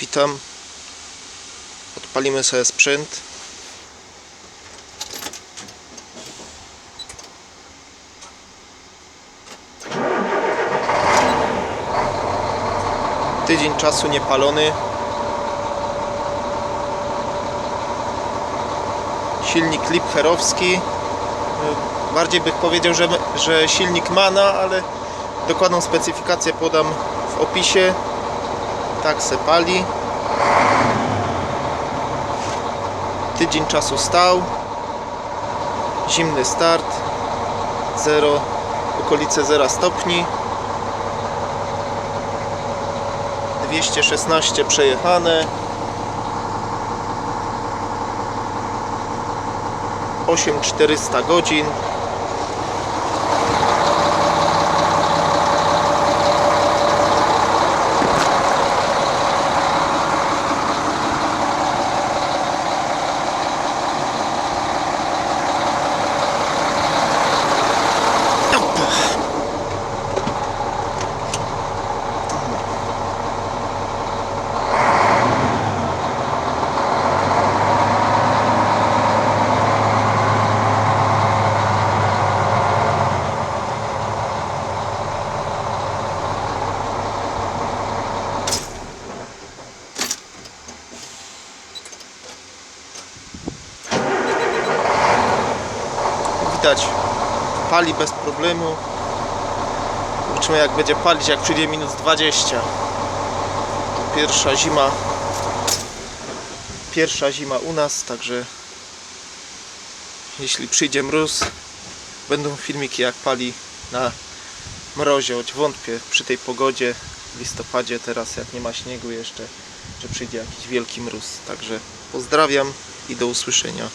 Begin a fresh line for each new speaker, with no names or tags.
Witam. Odpalimy sobie sprzęt. Tydzień czasu niepalony. Silnik Lipherowski. Bardziej bych powiedział, że, że silnik Mana, ale dokładną specyfikację podam w opisie. Tak se pali. Tydzień czasu stał. Zimny start. 0, okolice 0 stopni. 216 przejechane. 8400 godzin. Widać, pali bez problemu. Zobaczymy jak będzie palić, jak przyjdzie minus 20. Pierwsza zima. Pierwsza zima u nas, także jeśli przyjdzie mróz, będą filmiki jak pali na mrozie, choć wątpię przy tej pogodzie w listopadzie teraz jak nie ma śniegu jeszcze, że przyjdzie jakiś wielki mróz. Także pozdrawiam i do usłyszenia.